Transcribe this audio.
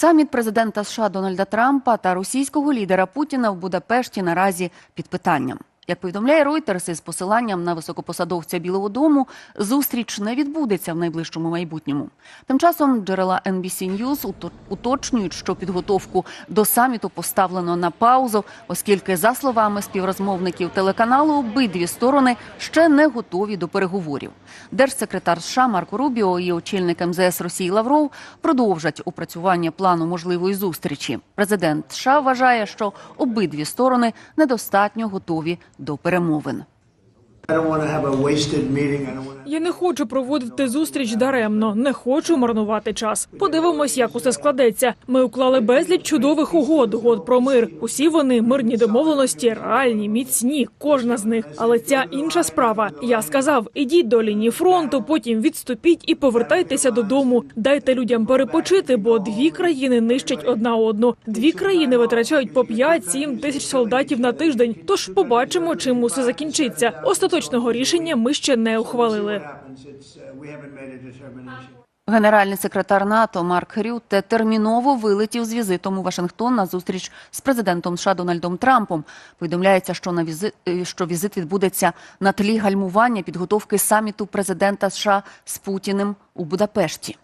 Саміт президента США Дональда Трампа та російського лідера Путіна в Будапешті наразі під питанням. Як повідомляє Reuters із посиланням на високопосадовця Білого Дому, зустріч не відбудеться в найближчому майбутньому. Тим часом джерела NBC News уточнюють, що підготовку до саміту поставлено на паузу, оскільки, за словами співрозмовників телеканалу, обидві сторони ще не готові до переговорів. Держсекретар США Марко Рубіо і очільник МЗС Росії Лавров продовжать опрацювання плану можливої зустрічі. Президент США вважає, що обидві сторони недостатньо готові до перемовин. I don't want to have a wasted meeting. I don't want to. Я не хочу проводити зустріч даремно, не хочу марнувати час. Подивимось, як усе складеться. Ми уклали безліч чудових угод, угод про мир. Усі вони мирні домовленості, реальні, міцні, кожна з них. Але ця інша справа. Я сказав: ідіть до лінії фронту, потім відступіть і повертайтеся додому. Дайте людям перепочити, бо дві країни нищать одна одну. Дві країни витрачають по 5-7 тисяч солдатів на тиждень. Тож побачимо, чим усе закінчиться. Остаточного рішення ми ще не ухвалили. It's, uh. Генеральний секретар НАТО Марк Рютте терміново вилетів з візитом у Вашингтон на зустріч з президентом США Дональдом Трампом. Повідомляється, що на візит, е, що візит відбудеться на тлі гальмування підготовки саміту президента США з Путіним у Будапешті.